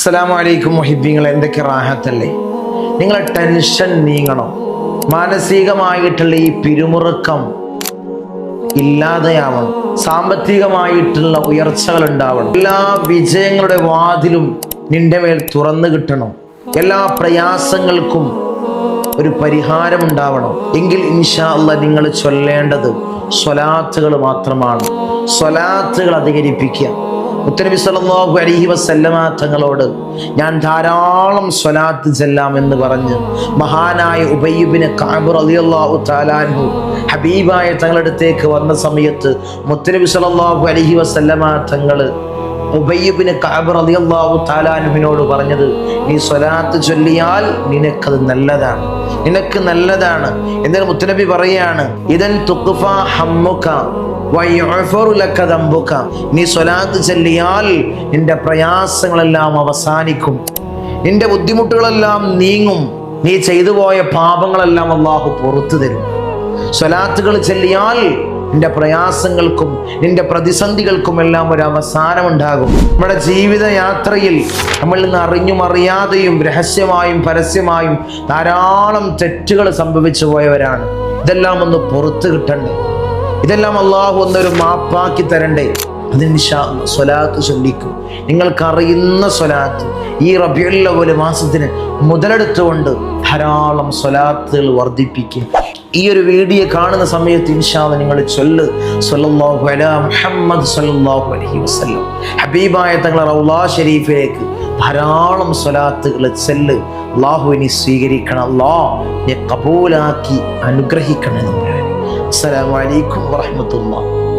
അസ്സലാമു അലൈക്കും മുഹിബിങ്ങൾ എന്തൊക്കെ റാഹത്തല്ലേ? നിങ്ങളെ ടെൻഷൻ നീങ്ങണം. മാനസികമായിട്ടുള്ള ഈ പിരിമുറുക്കം ഇല്ലാതെയാവണം. സാമ്പത്തികമായിട്ടുള്ള ഉയർച്ചകൾ ഉണ്ടാവണം എല്ലാ വിജയങ്ങളുടെ വാതിലും നിന്റെ മേൽ തുറന്നു കിട്ടണം. എല്ലാ പ്രയാസങ്ങൾക്കും ഒരു പരിഹാരം ഉണ്ടാവണം എങ്കിൽ ഇൻഷാ അല്ല നിങ്ങൾ ചൊല്ലേണ്ടത് സ്വലാത്തുകൾ മാത്രമാണ്. സ്വലാത്തുകൾ അധികരിപ്പിക്കുക. മുത്തനബി സല്ലല്ലാഹു അലൈഹി വസല്ലമ തങ്ങളോട് ഞാൻ ധാരാളം സ്വലാത്ത് ചെല്ലാം എന്ന് പറഞ്ഞ് മഹാനായ ഉബയ്യബിന് കാബുർ റളിയല്ലാഹു താലാൻഹു ഹബീബായ തങ്ങളടുത്തേക്ക് വന്ന സമയത്ത് മുത്തനബി സല്ലല്ലാഹു അലൈഹി വസല്ലമ ഉബയ്യബിന് കഅബ് റളിയല്ലാഹു തആലാൻഹുവിനോട് പറഞ്ഞത് നീ സ്വലാത്ത് ചൊല്ലിയാൽ നിനക്കത് നല്ലതാണ്. നിനക്ക് നല്ലതാണ്. എന്നാൽ മുത്തനബി പറയാണ് ഇതൻ തുഖഫ ഹമ്മുക വയഅഫറു ലക ദംബുക. നീ സ്വലാത്ത് ചൊല്ലിയാൽ നിന്റെ പ്രയാസങ്ങളെല്ലാം അവസാനിക്കും. നിന്റെ ബുദ്ധിമുട്ടുകളെല്ലാം നീങ്ങും. നീ ചെയ്തു പോയ പാപങ്ങളെല്ലാം അള്ളാഹു പുറത്തു തരും. സ്വലാത്തുകൾ ചൊല്ലിയാൽ നിന്റെ പ്രയാസങ്ങൾക്കും നിന്റെ പ്രതിസന്ധികൾക്കും എല്ലാം ഒരു അവസാനം ഉണ്ടാകും നമ്മുടെ ജീവിതയാത്രയിൽ നമ്മൾ നിന്ന് അറിഞ്ഞും അറിയാതെയും രഹസ്യമായും പരസ്യമായും ധാരാളം തെറ്റുകൾ സംഭവിച്ചു പോയവരാണ്. ഇതെല്ലാം ഒന്ന് പുറത്തു കിട്ടണ്ടേ? ഇതെല്ലാം അള്ളാഹു ഒന്നൊരു മാപ്പാക്കി തരണ്ടേ? അതിന് സ്വലാത്ത് ചൊല്ലിക്കും. നിങ്ങൾക്കറിയുന്ന സ്വലാത്ത് ഈ റബിയുള്ള മാസത്തിന് മുതലെടുത്തുകൊണ്ട് ധാരാളം സ്വലാത്തുകൾ വർദ്ധിപ്പിക്കും. ഈ ഒരു വീഡിയോ കാണുന്ന സമയത്ത് ഇൻഷാൽ നിങ്ങൾ ചൊല്ല്. സല്ലല്ലാഹു അലാ മുഹമ്മദ് സല്ലല്ലാഹു അലഹി വസ്ലം ഹബീബായ തങ്ങളെ റൗലാ ഷരീഫിലേക്ക് ധാരാളം സ്വലാത്തുകൾ ചെല്ല്. അള്ളാഹുവിനെ സ്വീകരിക്കണം. നീ കബൂലാക്കി അനുഗ്രഹിക്കണം എന്ന് അസ്സലാമു അലൈക്കും വറഹ്മത്തുള്ളാഹി.